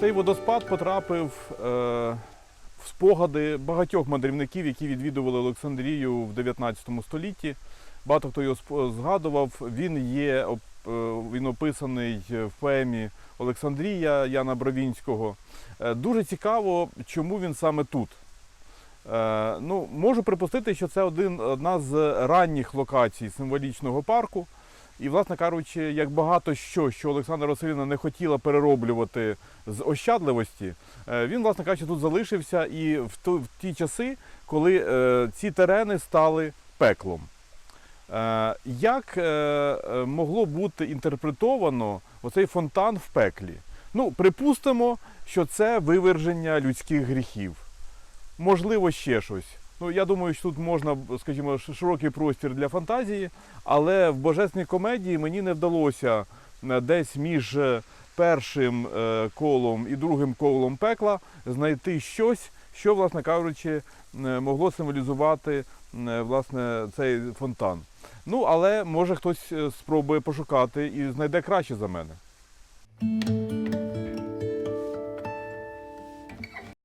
Цей водоспад потрапив е, в спогади багатьох мандрівників, які відвідували Олександрію в 19 столітті. Багато хто його згадував. Він є е, він описаний в поемі Олександрія Яна Бровінського. Е, Дуже цікаво, чому він саме тут. Ну, можу припустити, що це один, одна з ранніх локацій символічного парку. І, власне кажучи, як багато що, що Олександра Васильівна не хотіла перероблювати з ощадливості, е, він, власне кажучи, тут залишився і в, ті часи, коли е, ці терени стали пеклом. Е, як могло бути інтерпретовано оцей фонтан в пеклі? Ну, припустимо, що це виверження людських гріхів. Можливо, ще щось. Ну, я думаю, що тут можна, скажімо, широкий простір для фантазії, але в божественній комедії мені не вдалося е, десь між е, першим е, колом і другим колом пекла знайти щось, що, власне кажучи, могло символізувати власне, цей фонтан. Ну, але може хтось спробує пошукати і знайде краще за мене.